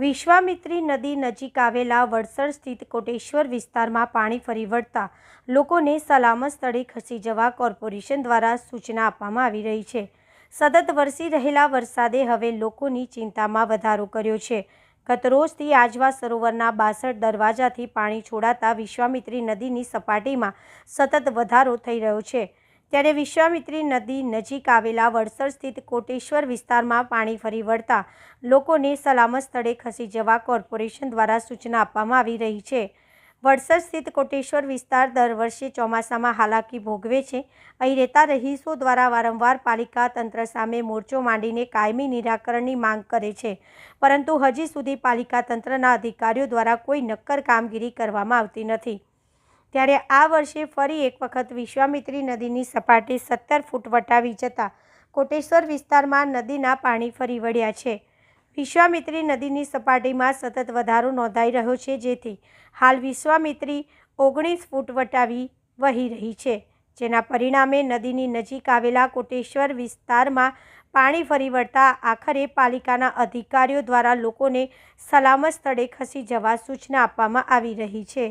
વિશ્વામિત્રી નદી નજીક આવેલા વડસર સ્થિત કોટેશ્વર વિસ્તારમાં પાણી ફરી વળતા લોકોને સલામત સ્થળે ખસી જવા કોર્પોરેશન દ્વારા સૂચના આપવામાં આવી રહી છે. સતત વરસી રહેલા વરસાદે હવે લોકોની ચિંતામાં વધારો કર્યો છે. ગત રોજથી આજવા સરોવરના બાસઠ દરવાજાથી પાણી છોડાતા વિશ્વામિત્રી નદીની સપાટીમાં સતત વધારો થઈ રહ્યો છે. ત્યારે વિશ્વામિત્રી નદી નજીક આવેલા વડસર સ્થિત કોટેશ્વર વિસ્તારમાં પાણી ફરી વળતા લોકોને સલામત સ્થળે ખસી જવા કોર્પોરેશન દ્વારા સૂચના આપવામાં આવી રહી છે. વડસર સ્થિત કોટેશ્વર વિસ્તાર દર વર્ષે ચોમાસામાં હાલાકી ભોગવે છે. અહીં રહેતા રહીશો દ્વારા વારંવાર પાલિકા તંત્ર સામે મોરચો માંડીને કાયમી નિરાકરણની માંગ કરે છે. પરંતુ હજી સુધી પાલિકા તંત્રના અધિકારીઓ દ્વારા કોઈ નક્કર કામગીરી કરવામાં આવતી નથી. ત્યારે આ વર્ષે ફરી એક વખત વિશ્વામિત્રી નદીની સપાટી સત્તર ફૂટ વટાવી જતાં કોટેશ્વર વિસ્તારમાં નદીના પાણી ફરી વળ્યા છે. વિશ્વામિત્રી નદીની સપાટીમાં સતત વધારો નોંધાઈ રહ્યો છે, જેથી હાલ વિશ્વામિત્રી ઓગણીસ ફૂટ વટાવી વહી રહી છે, જેના પરિણામે નદીની નજીક આવેલા કોટેશ્વર વિસ્તારમાં પાણી ફરી વળતા આખરે પાલિકાના અધિકારીઓ દ્વારા લોકોને સલામત સ્થળે ખસી જવા સૂચના આપવામાં આવી રહી છે.